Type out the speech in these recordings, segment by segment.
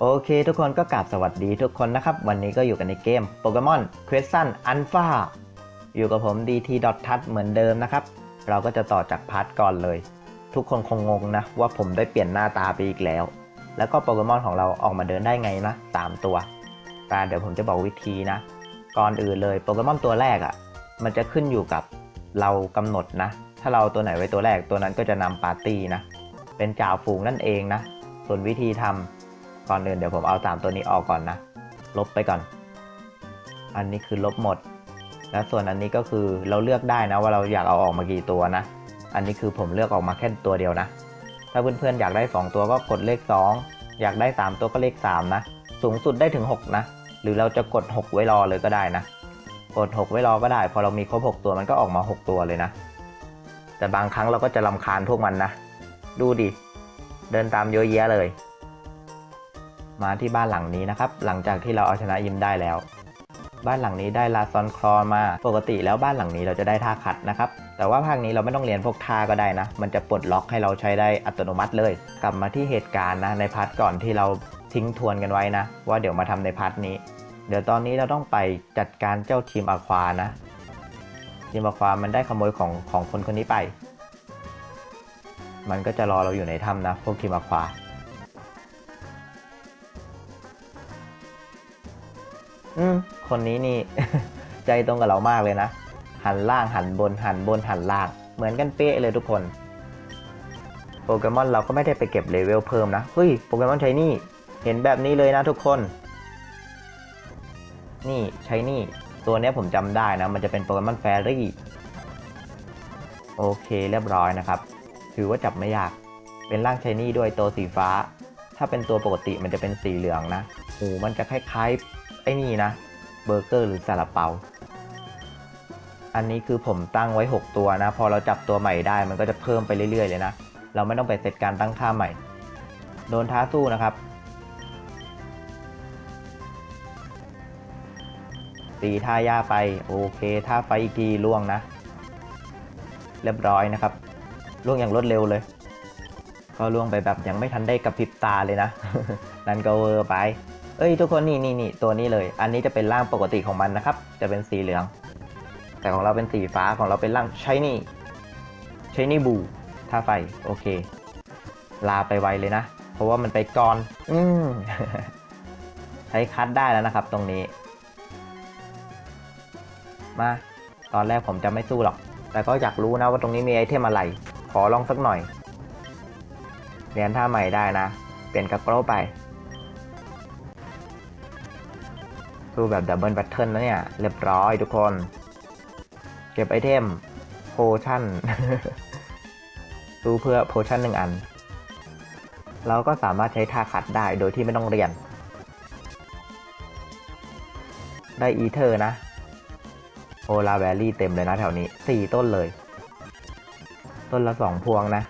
โอเค ทุกคนก็กราบสวัสดีทุกคนนะครับ วันนี้ก็อยู่กันในเกมโปเกมอน Question Alpha อยู่กับผม DT t o u c h เหมือนเดิมนะครับ เราก็จะต่อจากพาร์ทก่อนเลย ทุกคนคงงงนะ ว่าผมได้เปลี่ยนหน้าตาไปอีกแล้ว แล้วก็โปเกมอนของเราออกมาเดินได้ไงนะ3ตัวแต่เดี๋ยวผมจะบอกวิธีนะ ก่อนอื่นเลยโปเกมอนตัวแรกอะ่ะ มันจะขึ้นอยู่กับเรากำหนดนะ ถ้าเราเอาตัวไหนไว้ตัวแรกตัวนั้นก็จะนำปาร์ตี้นะ เป็นจ่าฝูงนั่นเองนะ ส่วนวิธีทำ ก่อนอื่นเดี๋ยวผมเอา3ตัวนี้ออกก่อนนะ ลบไปก่อน อันนี้คือลบหมด แล้วส่วนอันนี้ก็คือเราเลือกได้นะว่าเราอยากเอาออกมากี่ตัวนะ อันนี้คือผมเลือกออกมาแค่ตัวเดียวนะ ถ้าเพื่อนๆอยากได้ 2 ตัวก็กดเลข 2 อยากได้ 3 ตัวก็เลข 3 นะ สูงสุดได้ถึง 6 นะ หรือเราจะกด 6 ไว้รอเลยก็ได้นะ กด 6 ไว้รอก็ได้ พอเรามีครบ 6 ตัวมันก็ออกมา 6 ตัวเลยนะ แต่บางครั้งเราก็จะลำคาญพวกมันนะ ดูดิ เดินตามเยอะแยะเลย มาที่บ้านหลังนี้นะครับ หลังจากที่เราเอาชนะยิมได้แล้ว บ้านหลังนี้ได้ลาซอนคลอมา ปกติแล้วบ้านหลังนี้เราจะได้ท่าคัดนะครับ แต่ว่าภาคนี้เราไม่ต้องเรียนพวกท่าก็ได้นะ มันจะปลดล็อกให้เราใช้ได้อัตโนมัติเลย กลับมาที่เหตุการณ์นะในพาร์ทก่อนที่เราทิ้งทวนกันไว้นะ ว่าเดี๋ยวมาทำในพาร์ทนี้ เดี๋ยวตอนนี้เราต้องไปจัดการเจ้าทีมอควานะทีมอความันได้ขโมยของของคนคนนี้ไป มันก็จะรอเราอยู่ในถ้ำนะพวกทีมอควา อืมคนนี้นี่ ใจตรงกับเรามากเลยนะ หันล่างหันบนหันบนหันล่าง เหมือนกันเป๊ะเลยทุกคน โปเกมอนเราก็ไม่ได้ไปเก็บเลเวลเพิ่มนะ เฮ้ย โปเกมอนใช้นี่ เห็นแบบนี้เลยนะทุกคน นี่ใช้นี่ ตัวนี้ผมจำได้นะ มันจะเป็นโปเกมอนแฟรี่ โอเคเรียบร้อยนะครับ ถือว่าจับไม่ยาก เป็นร่างชายนี่ด้วยตัวสีฟ้า ถ้าเป็นตัวปกติมันจะเป็นสีเหลืองนะ หูมันจะคล้ายๆ ไอ้นี่นะเบอร์เกอร์หรือซาลาเปา อันนี้คือผมตั้งไว้ 6 ตัวนะ พอเราจับตัวใหม่ได้มันก็จะเพิ่มไปเรื่อยๆเลยนะ เราไม่ต้องไปเซตการตั้งค่าใหม่ โดนท้าสู้นะครับตีท่าย่าไป โอเคท่าไฟอีกทีล่วงนะ เรียบร้อยนะครับ ล่วงอย่างรวดเร็วเลย ก็ล่วงไปแบบยังไม่ทันได้กระพริบตาเลยนะ นั่นก็เวอร์ไป เอ้ยทุกคนนี่นี่นี่ตัวนี้เลย อันนี้จะเป็นร่างปกติของมันนะครับ จะเป็นสีเหลือง แต่ของเราเป็นสีฟ้าของเราเป็นร่างใช้นี่ใช้นี่บูท่าไฟโอเค ลาไปไวเลยนะ เพราะว่ามันไปก่อน อืมใช้คัดได้แล้วนะครับ ตรงนี้ มา ตอนแรกผมจะไม่สู้หรอก แต่ก็อยากรู้นะว่าตรงนี้มีไอเทมอะไร ขอลองสักหน่อยเรียนท่าใหม่ได้นะ เปลี่ยนกระโปรงไป สู้แบบดับเบิลแพทเทิร์นนะเนี่ย เรียบร้อยทุกคน เก็บไอเทมโพชั่นสู้เพื่อโพชั่นหนึ่งอัน เราก็สามารถใช้ท่าขัดได้โดยที่ไม่ต้องเรียน ได้อีเทอร์นะโอลาแวลลี่เต็มเลยนะแถวนี้สี่ต้นเลย ต้นละสองพวงนะ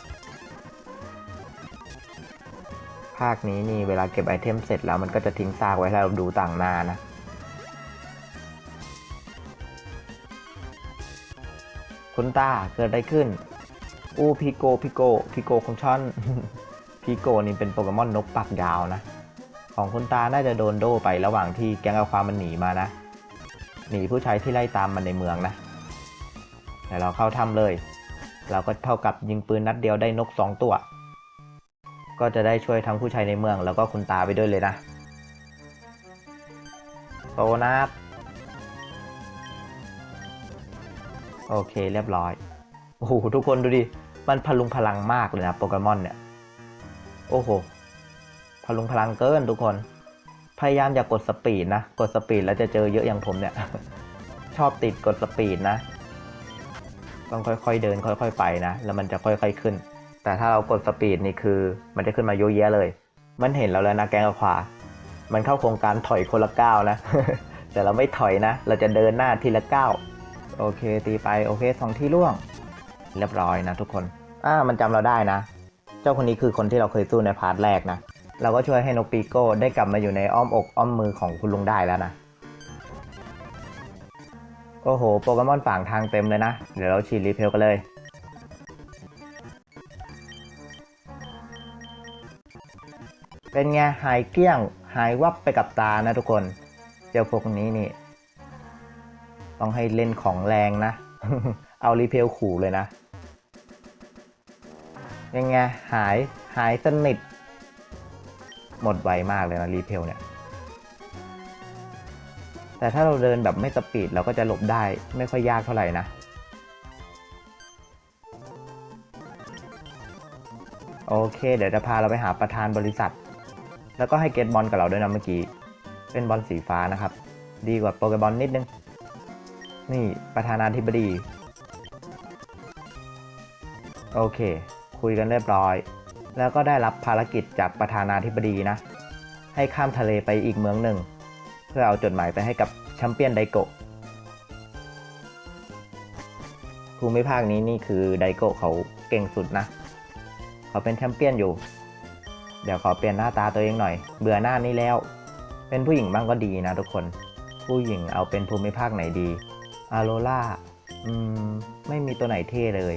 ภาคนี้นี่เวลาเก็บไอเทมเสร็จแล้วมันก็จะทิ้งซากไว้ให้เราดูต่างหน้านะ คุณตาเกิดอะไรขึ้น อู้พิโกพิโกพิโกของช่อนพิโกนี่เป็นโปเกมอนนกปากยาวนะ ของคุณตาน่าจะโดนโดไประหว่างที่แก๊งอาความมันหนีมานะ หนีผู้ชายที่ไล่ตามมันในเมืองนะแต่เราเข้าถ้ำเลย เราก็เท่ากับยิงปืนนัดเดียวได้นกสองตัว ก็จะได้ช่วยทั้งผู้ชายในเมืองแล้วก็คุณตาไปด้วยเลยนะโตนับ โอเคเรียบร้อย โอ้โหทุกคนดูดิ มันพลุงพลังมากเลยนะโปเกมอนเนี่ย โอ้โห พลุงพลังเกินทุกคน พยายามอย่ากกดสปีดนะ กดสปีดแล้วจะเจอเยอะอย่างผมเนี่ย ชอบติดกดสปีดนะ ต้องค่อยๆเดินค่อยๆไปนะ แล้วมันจะค่อยๆขึ้น แต่ถ้าเรากดสปีดนี่คือ มันจะขึ้นมาเยอะแยะเลย มันเห็นเราแล้วนะแกงขวา มันเข้าโครงการถอยคนละก้าวนะ แต่เราไม่ถอยนะ เราจะเดินหน้าทีละก้าว โอเค ตีไป โอเคสองที่ล่วง เรียบร้อยนะทุกคน อ่า มันจำเราได้นะ เจ้าคนนี้คือคนที่เราเคยสู้ในพาร์ทแรกนะ เราก็ช่วยให้นกปีโก้ได้กลับมาอยู่ในอ้อมอกอ้อมมือของคุณลุงได้แล้วนะ โอ้โห โปเกมอนฝั่งทางเต็มเลยนะ เดี๋ยวเราฉีดรีเพลกันเลยเป็นไงหายเกลี้ยง หายวับไปกับตานะทุกคน เจ้าพวกนี้นี่ ต้องให้เล่นของแรงนะ เอารีเพลขู่เลยนะ ยังไง หายหายสนิท หมดไวมากเลยนะรีเพลเนี่ย แต่ถ้าเราเดินแบบไม่สปีดเราก็จะหลบได้ไม่ค่อยยากเท่าไหร่นะ โอเค เดี๋ยวจะพาเราไปหาประธานบริษัท แล้วก็ให้เกตบอลกับเราด้วยนะเมื่อกี้ เป็นบอลสีฟ้านะครับ ดีกว่าโปเกบอลนิดนึง นี่ประธานาธิบดี โอเค คุยกันเรียบร้อย แล้วก็ได้รับภารกิจจากประธานาธิบดีนะ ให้ข้ามทะเลไปอีกเมืองหนึ่ง เพื่อเอาจดหมายไปให้กับแชมเปี้ยนไดโกะภูมิภาคนี้นี่คือไดโกะเขาเก่งสุดนะ เขาเป็นแชมเปี้ยนอยู่ เดี๋ยวขอเปลี่ยนหน้าตาตัวเองหน่อย เบื่อหน้านี้แล้ว เป็นผู้หญิงบ้างก็ดีนะทุกคน ผู้หญิงเอาเป็นภูมิภาคไหนดี อาโรล่าอืม ไม่มีตัวไหนเท่เลย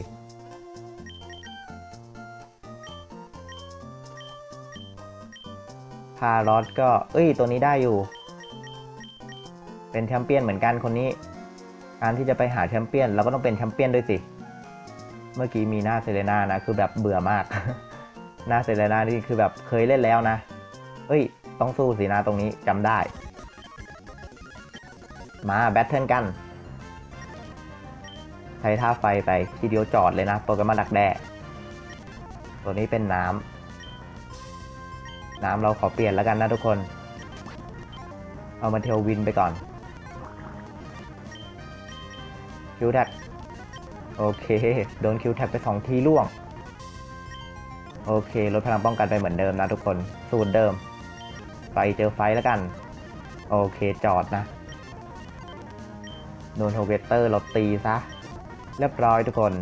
พารอสก็ เอ้ย ตัวนี้ได้อยู่ เป็นแชมเปี้ยนเหมือนกันคนนี้ การที่จะไปหาแชมเปี้ยนเราก็ต้องเป็นแชมเปี้ยนด้วยสิ เมื่อกี้มีหน้าเซเลนานะ คือแบบเบื่อมาก หน้าเซเลนานี่คือแบบเคยเล่นแล้วนะ เอ้ย ต้องสู้สินะตรงนี้จำได้ มาแบทเทิลกัน ใช้ท่าไฟไปทีเดียวจอดเลยนะโปเกมอนดักแด้ตัวนี้เป็นน้ำ น้ำเราขอเปลี่ยนแล้วกันนะทุกคน เอามาเทลวินไปก่อนคิวแท็กโอเค โดนคิวแท็กไปสองทีล่วง โอเค ลดพลังป้องกันไปเหมือนเดิมนะทุกคน สูตรเดิมไฟเจอไฟแล้วกัน โอเคจอดนะ โดนโฮเกเตอร์เราตีซะ เรียบร้อยทุกคน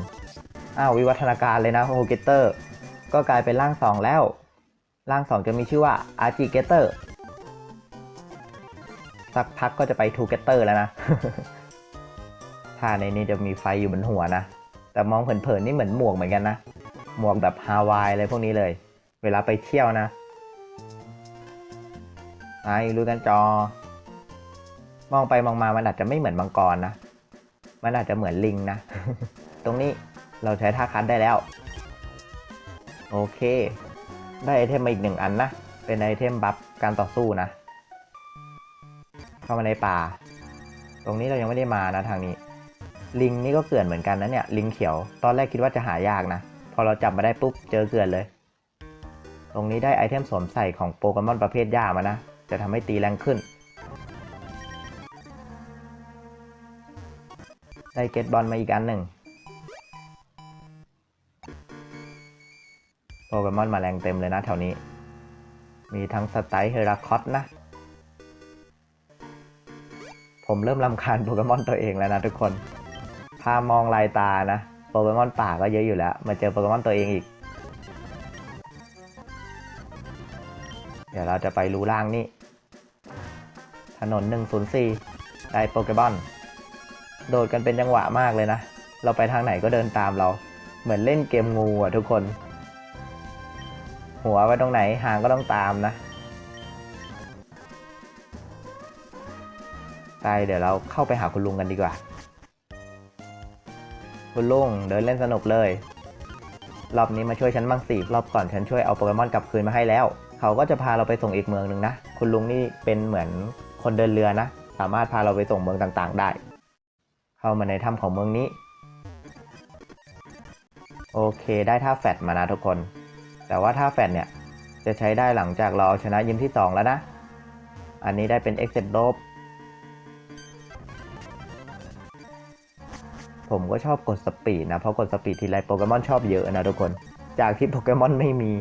อ้าววิวัฒนาการเลยนะโฮเกเตอร์ ก็กลายเป็นร่างสองแล้ว ร่างสองจะมีชื่อว่าอาร์จิเกเตอร์ สักพักก็จะไปทูเกเตอร์แล้วนะถ้าในนี้จะมีไฟอยู่บนหัวนะ แต่มองเผินๆนี่เหมือนหมวกเหมือนกันนะ หมวกแบบฮาวายอะไรพวกนี้เลย เวลาไปเที่ยวนะไอ้รู้กันจอ มองไปมองมามันอาจจะไม่เหมือนมังกรนะ มันอาจจะเหมือนลิงนะ ตรงนี้เราใช้ท่าคัดได้แล้ว โอเค ได้ไอเทมมาอีกหนึ่งอันนะ เป็นไอเทมบัฟการต่อสู้นะ เข้ามาในป่า ตรงนี้เรายังไม่ได้มานะทางนี้ ลิงนี่ก็เกลื่อนเหมือนกันนะเนี่ย ลิงเขียว ตอนแรกคิดว่าจะหายากนะ พอเราจับมาได้ปุ๊บเจอเกลื่อนเลย ตรงนี้ได้ไอเทมสวมใส่ของโปเกมอนประเภทหญ้ามานะ จะทำให้ตีแรงขึ้น ได้เก็ตบอลมาอีกอันหนึ่งโปเกมอนมาแรงเต็มเลยนะแถวนี้ มีทั้งสไตล์เฮราคอสนะ ผมเริ่มลำคาญโปเกมอนตัวเองแล้วนะทุกคน พามองลายตานะ โปเกมอนป่าก็เยอะอยู่แล้ว มาเจอโปเกมอนตัวเองอีก เดี๋ยวเราจะไปรูล่างนี่ ถนน 104 ได้โปเกมอน โดดกันเป็นจังหวะมากเลยนะ เราไปทางไหนก็เดินตามเรา เหมือนเล่นเกมงูอะทุกคน หัวไว้ตรงไหนหางก็ต้องตามนะไปเดี๋ยวเราเข้าไปหาคุณลุงกันดีกว่า คุณลุงเดินเล่นสนุกเลย รอบนี้มาช่วยฉันบ้างสิรอบก่อนฉันช่วยเอาโปเกมอนกลับคืนมาให้แล้ว เขาก็จะพาเราไปส่งอีกเมืองหนึ่งนะ คุณลุงนี่เป็นเหมือนคนเดินเรือนะ สามารถพาเราไปส่งเมืองต่างๆ ได้ เข้ามาในถ้ำของเมืองนี้ โอเคได้ท่าแฟดมานะทุกคน แต่ว่าท่าแฟดเนี่ย จะใช้ได้หลังจากเราเอาชนะยิมที่ 2 แล้วนะ อันนี้ได้เป็น e x c e d o p ผมก็ชอบกดสปีดนะ เพราะกดสปีดทีไรโปเกมอนชอบเยอะนะทุกคน จากที่โปเกมอนไม่มี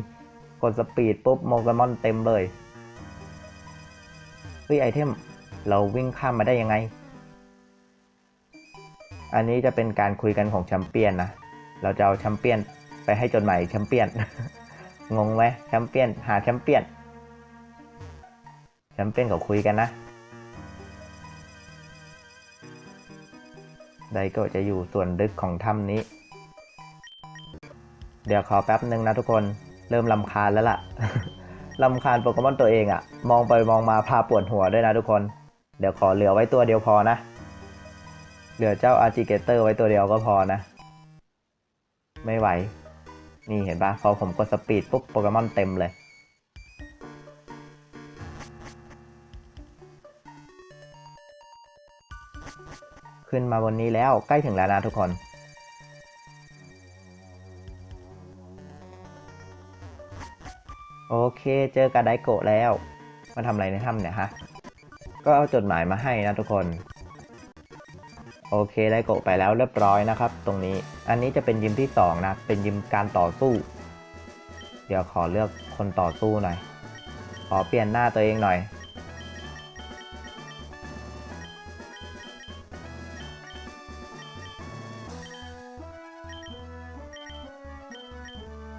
กดสปีดปุ๊บโปเกมอนเต็มเลยเฮ้ยไอเทม เราวิ่งข้ามมาได้ยังไง อันนี้จะเป็นการคุยกันของแชมเปี้ยนนะ เราจะเอาแชมเปี้ยนไปให้จดหมายแชมเปี้ยน งงไหมแชมเปี้ยนหาแชมเปี้ยน แชมเปี้ยนเขาคุยกันนะ ไดโก็จะอยู่ส่วนลึกของถ้ำนี้ เดี๋ยวขอแป๊บหนึ่งนะทุกคน เริ่มลำคาญแล้วล่ะลำคาญโปเกมอนตัวเองอะมองไปมองมาพาปวดหัวด้วยนะทุกคน เดี๋ยวขอเหลือไว้ตัวเดียวพอนะ เหลือเจ้าอาร์จิเกเตอร์ไว้ตัวเดียวก็พอนะ ไม่ไหว นี่เห็นปะพอผมกดสปีดปุ๊บโปเกมอนเต็มเลย ขึ้นมาบนนี้แล้วใกล้ถึงแล้วนะทุกคนโอเค เจอกาไดโกะแล้ว มาทำอะไรในถ้ำเนี่ยฮะ ก็เอาจดหมายมาให้นะทุกคน โอเคได้โกะไปแล้วเรียบร้อยนะครับ ตรงนี้อันนี้จะเป็นยิมที่สอนะ เป็นยิมการต่อสู้ เดี๋ยวขอเลือกคนต่อสู้หน่อย ขอเปลี่ยนหน้าตัวเองหน่อย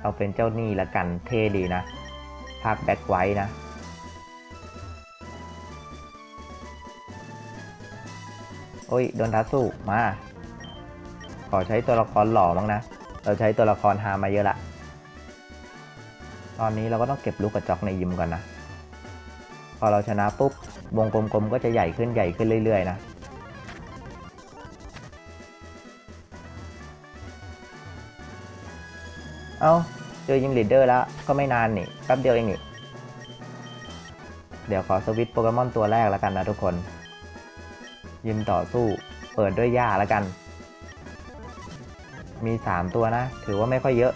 เอาเป็นเจ้าหนี้ละกันเท่ดีนะภาคแบ็คไว้นะ โอ้ยโดนทัสู้มา ขอใช้ตัวละครหล่อบ้างนะ เราใช้ตัวละครฮามาเยอะละ ตอนนี้เราก็ต้องเก็บลูกกระจอกในยิมก่อนนะ พอเราชนะปุ๊บ วงกลมๆก็จะใหญ่ขึ้นใหญ่ขึ้นเรื่อยๆนะเอา้าเจอยิมลีดเดอร์แล้วก็ไม่นานนี่แป๊บเดียวเองนี่ เดี๋ยวขอสวิตช์โปเกมอนตัวแรกแล้วกันนะทุกคน ยิมต่อสู้ เปิดด้วยหญ้าแล้วกัน มี3ตัวนะ ถือว่าไม่ค่อยเยอะ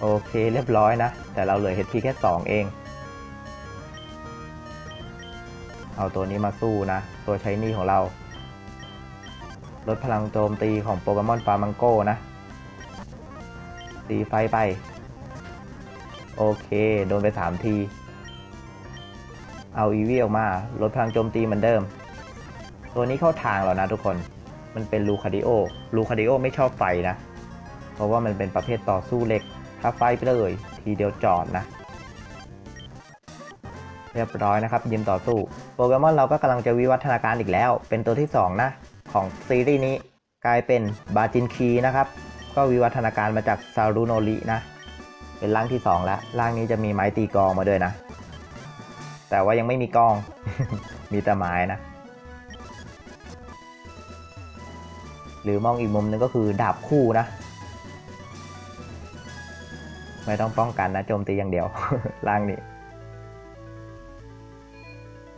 โอเคเรียบร้อยนะ แต่เราเหลือ HP แค่2เอง เอาตัวนี้มาสู้นะ ตัวใช้นี่ของเรา ลดพลังโจมตีของโปเกมอนฟาร์มังโก้นะ ตีไฟไป โอเค โดนไป3ที เอาอีวีออกมาลดพลังโจมตีเหมือนเดิม ตัวนี้เข้าทางแล้วนะทุกคน มันเป็นลูคาดิโอ ลูคาดิโอไม่ชอบไฟนะ เพราะว่ามันเป็นประเภทต่อสู้เหล็ก ถ้าไฟไปเลย ทีเดียวจอดนะ เรียบร้อยนะครับยิมต่อสู้ โปเกมอนเราก็กำลังจะวิวัฒนาการอีกแล้ว เป็นตัวที่ 2 นะ ของซีรีส์นี้กลายเป็นบาจินคีนะครับ ก็วิวัฒนาการมาจากซารุโนรินะ เป็นร่างที่ 2 แล้ว ร่างนี้จะมีไม้ตีกองมาด้วยนะ แต่ว่ายังไม่มีกล้อง มีแต่ไม้นะ หรือมองอีกมุมหนึงก็คือดาบคู่นะ ไม่ต้องป้องกันนะโจมตีอย่างเดียวร่างนี้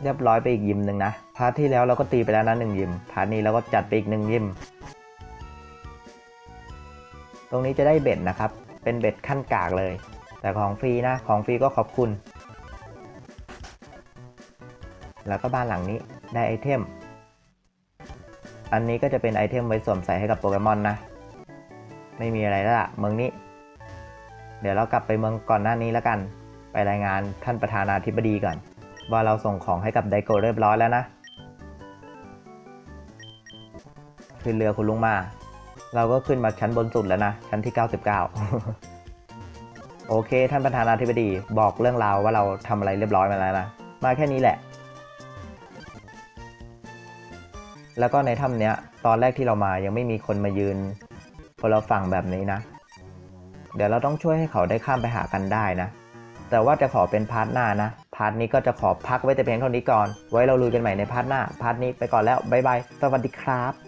เรียบร้อยไปอีกยิมหนึ่งนะ พาร์ทที่แล้วเราก็ตีไปแล้วนะหนึ่งยิม พาร์ทนี้เราก็จัดไปอีกหนึ่งยิม ตรงนี้จะได้เบ็ดนะครับ เป็นเบ็ดขั้นกากเลย แต่ของฟรีนะ ของฟรีก็ขอบคุณ แล้วก็บ้านหลังนี้ได้ไอเทม อันนี้ก็จะเป็นไอเทมไว้สวมใส่ให้กับโปเกมอนนะ ไม่มีอะไรแล้วล่ะเมืองนี้ เดี๋ยวเรากลับไปเมืองก่อนหน้านี้แล้วกัน ไปรายงานท่านประธานาธิบดีก่อน ว่าเราส่งของให้กับไดโกเรียบร้อยแล้วนะ ขึ้นเรือคุณลุงมา เราก็ขึ้นมาชั้นบนสุดแล้วนะ ชั้นที่ 99โอเค ท่านประธานาธิบดีบอกเรื่องราวว่าเราทำอะไรเรียบร้อยมาแล้วนะ มาแค่นี้แหละ แล้วก็ในถ้ำเนี้ย ตอนแรกที่เรามายังไม่มีคนมายืนคนเราฝั่งแบบนี้นะ เดี๋ยวเราต้องช่วยให้เขาได้ข้ามไปหากันได้นะ แต่ว่าจะขอเป็นพาร์ทหน้านะ พาร์ทนี้ก็จะขอพักไว้แต่เพียงเท่านี้ก่อน ไว้เราลุยกันใหม่ในพาร์ทหน้า พาร์ทนี้ไปก่อนแล้ว บ๊ายบาย สวัสดีครับ